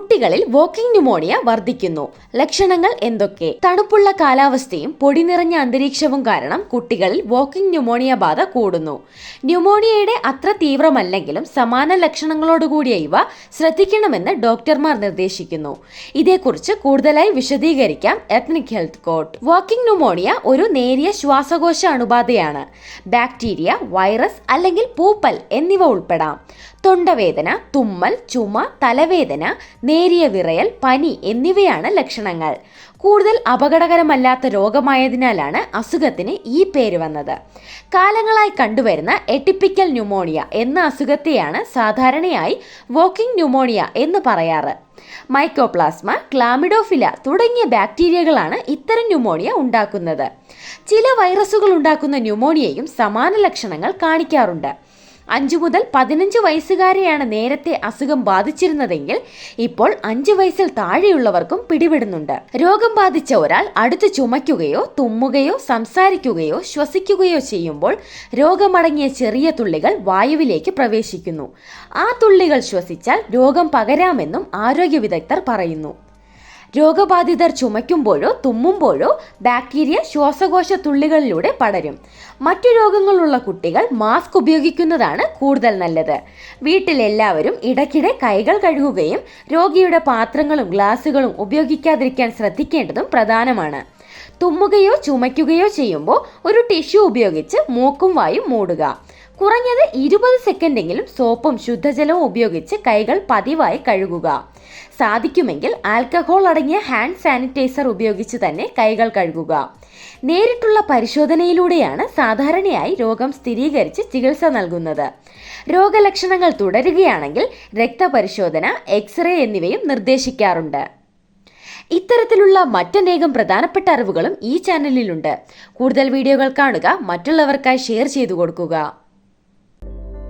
കുട്ടികളിൽ walking pneumonia വർദ്ധിക്കുന്നു. ലക്ഷണങ്ങൾ എന്തൊക്കെ? തണുപ്പുള്ള കാലാവസ്ഥയും പൊടി നിറഞ്ഞ അന്തരീക്ഷവും കാരണം കുട്ടികളിൽ വോക്കിംഗ് ന്യൂമോണിയ ബാധ കൂടുന്നു. ന്യൂമോണിയയുടെ അത്ര തീവ്രമല്ലെങ്കിലും സമാന ലക്ഷണങ്ങളോടുകൂടിയ ഇവ ശ്രദ്ധിക്കണമെന്ന് ഡോക്ടർമാർ നിർദ്ദേശിക്കുന്നു. ഇതേക്കുറിച്ച് കൂടുതലായി വിശദീകരിക്കാം Ethnic Health Code walking pneumonia ഒരു നേരിയ ശ്വാസകോശ അണുബാധയാണ്. ബാക്ടീരിയ വൈറസ് അല്ലെങ്കിൽ പൂപ്പൽ എന്നിവ ഉൾപ്പെടാം. തൊണ്ടവേദന തുമ്മൽ ചുമ തലവേദന നേരിയ വിറയൽ പനി എന്നിവയാണ് ലക്ഷണങ്ങൾ. കൂടുതൽ അപകടകരമല്ലാത്ത രോഗമായതിനാലാണ് അസുഖത്തിന് ഈ പേര് വന്നത്. കാലങ്ങളായി കണ്ടുവരുന്ന എട്ടിപ്പിക്കൽ ന്യൂമോണിയ എന്ന അസുഖത്തെയാണ് സാധാരണയായി വോക്കിംഗ് ന്യൂമോണിയ എന്ന് പറയാറ്. മൈക്കോപ്ലാസ്മ ക്ലാമിഡോഫില തുടങ്ങിയ ബാക്ടീരിയകളാണ് ഇത്തരം ന്യൂമോണിയ ഉണ്ടാക്കുന്നത്. ചില വൈറസുകൾ ഉണ്ടാക്കുന്ന ന്യൂമോണിയയും സമാന ലക്ഷണങ്ങൾ കാണിക്കാറുണ്ട്. അഞ്ചു മുതൽ പതിനഞ്ച് വയസ്സുകാരെയാണ് നേരത്തെ അസുഖം ബാധിച്ചിരുന്നതെങ്കിൽ ഇപ്പോൾ അഞ്ച് വയസ്സിൽ താഴെയുള്ളവർക്കും പിടിപെടുന്നുണ്ട്. രോഗം ബാധിച്ച ഒരാൾ അടുത്ത് ചുമയ്ക്കുകയോ തുമ്മുകയോ സംസാരിക്കുകയോ ശ്വസിക്കുകയോ ചെയ്യുമ്പോൾ രോഗമടങ്ങിയ ചെറിയ തുള്ളികൾ വായുവിലേക്ക് പ്രവേശിക്കുന്നു. ആ തുള്ളികൾ ശ്വസിച്ചാൽ രോഗം പകരാമെന്നും ആരോഗ്യ വിദഗ്ധർ പറയുന്നു. രോഗബാധിതർ ചുമയ്ക്കുമ്പോഴോ തുമ്മുമ്പോഴോ ബാക്ടീരിയ ശ്വാസകോശ തുള്ളികളിലൂടെ പടരും. മറ്റു രോഗങ്ങളുള്ള കുട്ടികൾ മാസ്ക് ഉപയോഗിക്കുന്നതാണ് കൂടുതൽ നല്ലത്. വീട്ടിലെല്ലാവരും ഇടയ്ക്കിടെ കൈകൾ കഴുകുകയും രോഗിയുടെ പാത്രങ്ങളും ഗ്ലാസുകളും ഉപയോഗിക്കാതിരിക്കാൻ ശ്രദ്ധിക്കേണ്ടതും പ്രധാനമാണ്. തുമ്മുകയോ ചുമയ്ക്കുകയോ ചെയ്യുമ്പോൾ ഒരു ടിഷ്യൂ ഉപയോഗിച്ച് മൂക്കും വായും മൂടുക. കുറഞ്ഞത് ഇരുപത് സെക്കൻഡെങ്കിലും സോപ്പും ശുദ്ധജലവും ഉപയോഗിച്ച് കൈകൾ പതിവായി കഴുകുക. സാധിക്കുമെങ്കിൽ ആൽക്കഹോൾ അടങ്ങിയ ഹാൻഡ് സാനിറ്റൈസർ ഉപയോഗിച്ച് തന്നെ കൈകൾ കഴുകുക. നേരിട്ടുള്ള പരിശോധനയിലൂടെയാണ് സാധാരണയായി രോഗം സ്ഥിരീകരിച്ച് ചികിത്സ നൽകുന്നത്. രോഗലക്ഷണങ്ങൾ തുടരുകയാണെങ്കിൽ രക്തപരിശോധന എക്സ്റേ എന്നിവയും നിർദ്ദേശിക്കാറുണ്ട്. ഇത്തരത്തിലുള്ള മറ്റനേകം പ്രധാനപ്പെട്ട അറിവുകളും ഈ ചാനലിലുണ്ട്. കൂടുതൽ വീഡിയോകൾ കാണുക മറ്റുള്ളവർക്കായി ഷെയർ ചെയ്തു കൊടുക്കുക.